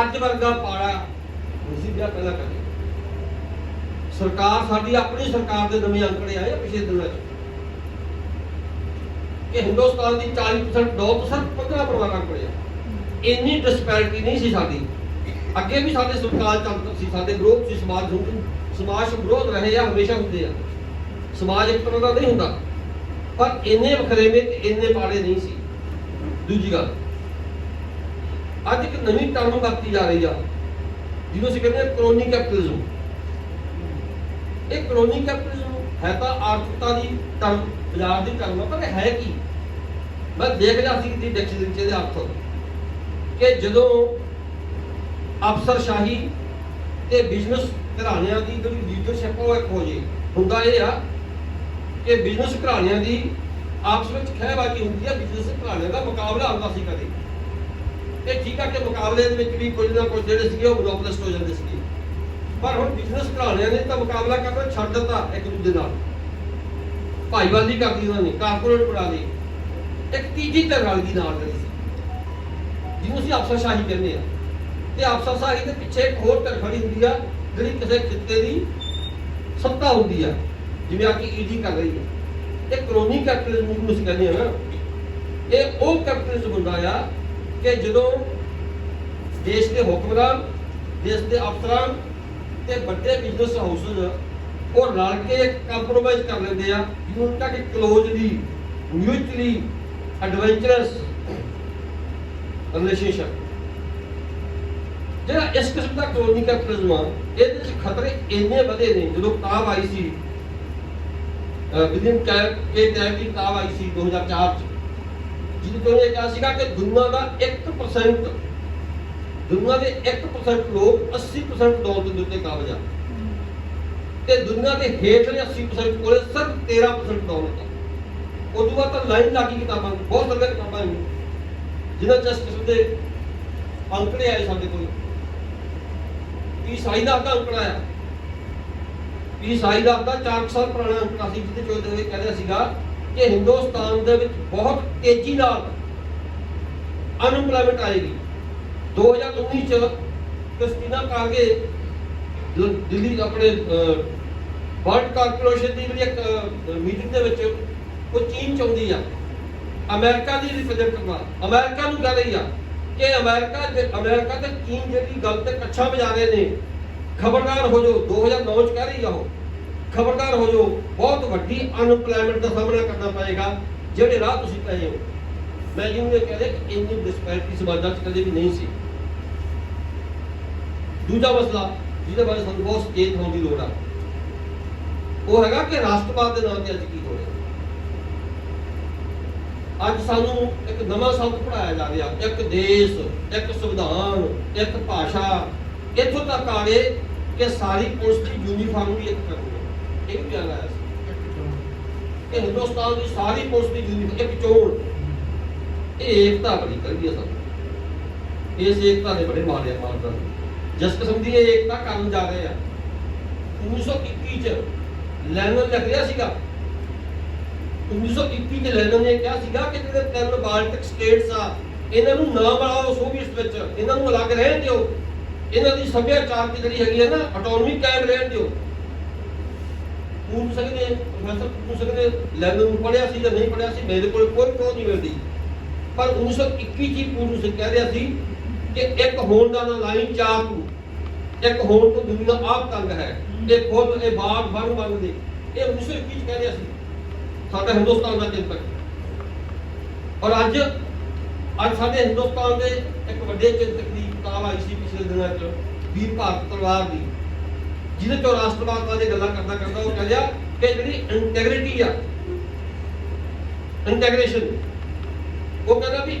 ਅੱਜ ਵਰਗਾ ਪਾੜਾ ਨਹੀਂ ਸੀ ਪਹਿਲਾਂ ਕਦੇ ਸਰਕਾਰ ਸਾਡੀ ਆਪਣੀ ਸਰਕਾਰ ਦੇ ਨਵੇਂ ਅੰਕੜੇ ਆਏ ਆ ਪਿਛਲੇ ਦਿਨਾਂ 'ਚ। ਕਿ ਹਿੰਦੁਸਤਾਨ ਦੀ 40% 9% 15 ਪਰਿਵਾਰਾਂ ਅੰਕੜੇ ਆ। ਇੰਨੀ ਡਿਸਪੈਰਿਟੀ ਨਹੀਂ ਸੀ ਸਾਡੀ। ਅੱਗੇ ਵੀ ਸਾਡੇ ਸਰਕਾਰ ਚੱਲਦਾ ਸੀ, ਸਾਡੇ ਵਿਰੋਧ ਸੀ, ਸਮਾਜ ਹੁੰਦੇ ਸਮਾਜ ਵਿਰੋਧ ਰਹੇ ਆ, ਹਮੇਸ਼ਾ ਹੁੰਦੇ ਆ। ਸਮਾਜ ਇੱਕ ਤਰ੍ਹਾਂ ਦਾ ਨਹੀਂ ਹੁੰਦਾ। ਪਰ ਇੰਨੇ ਵਖਰੇਵੇਂ ਤੇ ਇੰਨੇ ਪਾੜੇ ਨਹੀਂ ਸੀ। ਦੂਜੀ ਗੱਲ ਅੱਜ ਇੱਕ ਨਵੀਂ ਟਰਮ ਵਰਤੀ ਜਾ ਰਹੀ ਆ, ਜਿਹਨੂੰ ਅਸੀਂ ਕਹਿੰਦੇ ਹਾਂ ਕ੍ਰੋਨੀ ਕੈਪੀਟਲਿਜ਼ਮ। ਇਹ ਕ੍ਰੋਨੀ ਕੈਪੀਟਲਿਜ਼ਮ ਹੈ ਤਾਂ ਆਰਥਿਕਤਾ ਦੀ ਟਰਮ, ਬਾਜ਼ਾਰ ਦੀ ਟਰਮ ਪਰ ਹੈ ਕੀ? ਮੈਂ ਦੇਖ ਲਿਆ ਸੀ ਕਿ ਡਿਕਸ਼ਨਰੀ ਚ ਇਹਦੇ ਅਰਥ ਕਿ ਜਦੋਂ ਅਫਸਰਸ਼ਾਹੀ ਤੇ ਬਿਜ਼ਨਸ ਘਰਾਣਿਆਂ ਦੀ ਜਿਹੜੀ ਲੀਡਰਸ਼ਿਪ ਉਹ ਇੱਕ ਹੋ ਜੇ। ਹੁੰਦਾ ਇਹ ਆ ਕਿ ਬਿਜ਼ਨਸ ਘਰਾਣਿਆਂ ਦੀ ਆਪਸ ਵਿੱਚ ਖਹਿਬਾਜ਼ੀ ਹੁੰਦੀ ਆ, ਬਿਜ਼ਨਸ ਘਰਾਣਿਆਂ ਦਾ ਮੁਕਾਬਲਾ ਹੁੰਦਾ ਸੀ ਕਦੇ। ਇਹ ਠੀਕ ਆ ਕਿ ਮੁਕਾਬਲੇ ਦੇ ਵਿੱਚ ਵੀ ਕੁਝ ਨਾ ਕੁਝ ਜਿਹੜੇ ਸੀਗੇ ਉਹ ਮੋਨੋਪੋਲਿਸਟ ਹੋ ਜਾਂਦੇ ਸੀਗੇ। ਪਰ ਹੁਣ ਬਿਜ਼ਨਸ ਘਰਾਣਿਆਂ ਨੇ ਤਾਂ ਮੁਕਾਬਲਾ ਕਰਨਾ ਛੱਡ ਦਿੱਤਾ ਇੱਕ ਦੂਜੇ ਨਾਲ। ਭਾਈਵਾਲੀ ਕਰਦੀ ਉਹਨਾਂ ਨੇ ਕਾਰਪੋਰੇਟ ਬਣਾ ਲਈ। ਇੱਕ ਤੀਜੀ ਧਿਰ ਨਾਲ ਜਿਹੜੀ ਸੀ। ਜਿਹਨੂੰ ਅਸੀਂ ਅਫਸਰਸ਼ਾਹੀ ਕਹਿੰਦੇ ਆ। ਤੇ ਅਫਸਰਸ਼ਾਹੀ ਦੇ ਪਿੱਛੇ ਇੱਕ ਹੋਰ ਧਿਰ ਹੁੰਦੀ ਆ, ਜਿਹੜੀ ਕਿਸੇ ਖਿੱਤੇ ਦੀ ਸੱਤਾ ਹੁੰਦੀ ਆ। ਜਿਵੇਂ ਆ ਕਿ ਈਡੀ ਕਰ ਰਹੀ ਹੈ ਇਹ ਕਲੋਨੀ ਕੈਪੀਟਲਿਜ਼ਮ ਨੂੰ ਅਸੀਂ ਕਹਿੰਦੇ ਆ ਨਾ। ਇਹ ਉਹ ਕੈਪੀਟਲਿਜ਼ਮ ਹੁੰਦਾ ਆ ਕਿ ਜਦੋਂ ਦੇਸ਼ ਦੇ ਹੁਕਮਰਾਨ, ਦੇਸ਼ ਦੇ ਅਫਸਰਾਂ ਤੇ ਵੱਡੇ ਬਿਜ਼ਨਸ ਹਾਊਸਸ ਉਹ ਰਲ ਕੇ ਕੰਪਰੋਮਾਈਜ਼ ਕਰ ਲੈਂਦੇ ਆ ਜਿਹਨੂੰ ਉਹਨਾਂ ਕਲੋਜ਼ਲੀ ਮਿਊਚੁਅਲੀ ਐਡਵੈਂਚਰਸ ਰਿਲੇਸ਼ਨਸ਼ਿਪ ਜਿਹੜਾ ਇਸ ਕਿਸਮ ਦਾ ਕਲੋਨੀ ਕੈਪੀਟਲਿਜ਼ਮ ਆ, ਇਹਦੇ ਵਿੱਚ ਖਤਰੇ ਇੰਨੇ ਵਧੇ ਨੇ, ਜਦੋਂ ਕਿਤਾਬ ਆਈ ਸੀ ਵਿਦਿਨ ਕੇ ਟਾਈਮ ਦੀ ਕਿਤਾਬ ਆਈ ਸੀ 2004 ਚ। ਜਿਹਦੇ ਤੋਂ ਇਹ ਕਿਹਾ ਸੀਗਾ ਕਿ ਦੁਨੀਆ ਦਾ 1% ਦੁਨੀਆ ਦੇ 1% ਲੋਕ 80% ਦੌਲਤ ਦੇ ਉੱਤੇ ਕਾਬਜ ਆ। ਤੇ ਦੁਨੀਆ ਦੇ ਹੇਠਲੇ 80% ਕੋਲੇ ਸਿਰਫ 13% ਦੌਲਤ ਆ। ਉਦੋਂ ਬਾਅਦ ਤਾਂ ਲਾਈਨ ਲੱਗੀ ਕਿਤਾਬਾਂ ਬਹੁਤ ਸਾਰੀਆਂ ਕਿਤਾਬਾਂ ਨੇ। ਜਿਨ੍ਹਾਂ ਚ ਇਸ ਕਿਸਮ ਦੇ ਅੰਕੜੇ ਆਏ ਸਾਡੇ ਕੋਲ। ਵੀ ਸਾਈ ਦਾ ਅੰਕੜਾ ਆ। ਵੀ ਸਾਈ ਦਾ 4 ਸਾਲ ਪੁਰਾਣਾ ਅੰਕੜਾ ਸੀ, ਜਿਹਦੇ ਚੋਂ ਇਹ ਕਹਿੰਦਾ ਸੀਗਾ ਕਿ ਹਿੰਦੁਸਤਾਨ ਦੇ ਵਿੱਚ ਬਹੁਤ ਤੇਜ਼ੀ ਨਾਲ ਅਨਐਮਪਲੋਇਮੈਂਟ ਆਏਗੀ 2019 ਚ ਕ੍ਰਿਸਟੀਨਾ ਕਾਰਗੇ ਦਿੱਲੀ ਆਪਣੇ ਵਰਲਡ ਕਾਰਪੋਰੇਸ਼ਨ ਦੀ ਜਿਹੜੀ ਮੀਟਿੰਗ ਦੇ ਵਿੱਚ ਉਹ ਚੀਨ ਚ ਆਉਂਦੀ ਆ। ਅਮਰੀਕਾ ਦੀ ਰਿਪਰੈਜ਼ੈਂਟ ਕਰਵਾ ਅਮਰੀਕਾ ਨੂੰ ਕਹਿ ਰਹੀ ਆ ਕਿ ਅਮਰੀਕਾ ਦੇ, ਅਮਰੀਕਾ ਤੇ ਚੀਨ ਜਿਹੜੀ ਗੱਲ ਤੇ ਕੱਛਾ ਵਜਾ ਰਹੇ ਨੇ, ਖਬਰਦਾਰ ਹੋ ਜਾਓ 2009 ਚ ਕਹਿ ਰਹੀ ਆ ਉਹ। ਖਬਰਦਾਰ ਹੋ ਜਾਓ। ਬਹੁਤ ਵੱਡੀ ਅਨਪਲਾਈਮੈਂਟ ਦਾ ਸਾਹਮਣਾ ਕਰਨਾ ਪਏਗਾ। ਜਿਹੜੇ ਰਾਹ ਤੁਸੀਂ ਪਏ ਹੋ। ਮੈਂ ਜਿਹਨੂੰ ਇਹ ਕਹਦੇ ਕਿ ਇੰਨੀ ਡਿਸਪੈਰਿਟੀ ਸਮਾਜਾਂ 'ਚ ਕਦੇ ਵੀ ਨਹੀਂ ਸੀ। ਦੂਜਾ ਮਸਲਾ, ਜਿਹਦੇ ਬਾਰੇ ਸਾਨੂੰ ਬਹੁਤ ਸਚੇਤ ਹੋਣ ਦੀ ਲੋੜ ਆ। ਉਹ ਹੈਗਾ ਕਿ ਰਾਸ਼ਟਰਵਾਦ ਦੇ ਨਾਮ ਤੇ ਅੱਜ ਕੀ ਹੋ ਰਿਹਾ। ਅੱਜ ਸਾਨੂੰ ਇੱਕ ਨਵਾਂ ਸ਼ਬਦ ਪੜਾਇਆ ਜਾ ਰਿਹਾ। ਇੱਕ ਦੇਸ਼, ਇੱਕ ਸੰਵਿਧਾਨ, ਇੱਕ ਭਾਸ਼ਾ। ਇੱਥੋਂ ਤੱਕ ਆ ਗਏ ਕਿ ਸਾਰੀ ਪੁਲਿਸ ਦੀ ਯੂਨੀਫਾਰਮ ਵੀ ਇੱਕ ਕਰੋ ਇਹ ਵੀ ਕਹਿ ਰਿਹਾ ਸੀ ਕਿ ਹਿੰਦੁਸਤਾਨ ਦੀ ਸਾਰੀ ਪੁਲਿਸ ਦੀ ਯੂਨੀਫਾਰਮ ਇੱਕ ਚੋਣ। ਇਹ ਏਕਤਾ ਬੜੀ ਕਰਦੀ ਹੈ ਸਭ ਇਸ ਏਕਤਾ ਦੇ ਬੜੇ ਮਾਰੇ ਮਾਰਦਾ ਜਿਸ ਕਿਸਮ ਦੀ ਇਹ ਏਕਤਾ ਕਰਨ ਜਾ ਰਹੇ ਆ 1921 ਚ ਲੈਨਨ ਲਿਖ ਰਿਹਾ ਸੀਗਾ। 1921 ਚ ਲੈਨਨ ਨੇ ਕਿਹਾ ਸੀਗਾ ਕਿ ਜਿਹੜੇ ਤਿੰਨ ਬਾਲਟਿਕ ਸਟੇਟਸ ਆ, ਇਹਨਾਂ ਨੂੰ ਨਾ ਬਣਾਓ ਸੋਵੀਅਤ ਵਿੱਚ। ਇਹਨਾਂ ਨੂੰ ਅਲੱਗ ਰਹਿਣ ਦਿਓ। ਇਹਨਾਂ ਦੀ ਸੱਭਿਆਚਾਰ ਦੀ ਜਿਹੜੀ ਹੈਗੀ ਹੈ ਨਾ ਆਟੋਨਮੀ ਕਾਇਮ ਰਹਿਣ ਦਿਓ। ਪੂਰਨ ਸਿੰਘ ਨੇ ਪ੍ਰੋਫੈਸਰ ਪੂਰਨ ਸਿੰਘ ਨੇ ਲੈਨਨ ਨੂੰ ਪੜ੍ਹਿਆ ਸੀ ਜਾਂ ਨਹੀਂ ਪੜ੍ਹਿਆ ਸੀ, ਮੇਰੇ ਕੋਲ ਕੋਈ ਪ੍ਰੋਹ ਨਹੀਂ ਮਿਲਦੀ। ਪਰ 1921 ਚ ਪੂਰਨ ਸਿੰਘ ਕਹਿ ਰਿਹਾ ਸੀ ਕਿ ਇੱਕ ਹੋਣ ਦਾ ਨਾ ਲਾਈਨ ਚਾਰ ਇੱਕ ਹੋਣ ਤੋਂ ਦੁਨੀਆ ਆਪ ਤੰਗ ਹੈ। ਇਹ ਖੁਦ, ਇਹ ਬਾਗ ਬਣ ਬਣ ਦੇ। ਇਹ 1921 ਚ ਕਹਿ ਰਿਹਾ ਸੀ। ਸਾਡਾ ਹਿੰਦੁਸਤਾਨ ਦਾ ਚਿੰਤਕ ਔਰ ਅੱਜ ਅੱਜ ਸਾਡੇ ਹਿੰਦੁਸਤਾਨ ਦੇ ਇੱਕ ਵੱਡੇ ਚਿੰਤਕ ਦੀ ਕਿਤਾਬ ਆਈ ਸੀ ਪਿਛਲੇ ਦਿਨਾਂ 'ਚ, ਵੀਰ ਭਾਰਤ ਤਲਵਾਰ ਦੀ। ਜਿਹਦੇ ਤੋਂ ਰਾਸ਼ਟਰਵਾਦ ਬਾਰੇ ਗੱਲਾਂ ਕਰਦਾ ਕਰਦਾ ਉਹ ਕਹਿੰਦਾ ਕਿ ਜਿਹੜੀ ਇੰਟੈਗ੍ਰਿਟੀ ਆ ਇੰਟੈਗ੍ਰੇਸ਼ਨ ਉਹ ਕਹਿੰਦਾ ਵੀ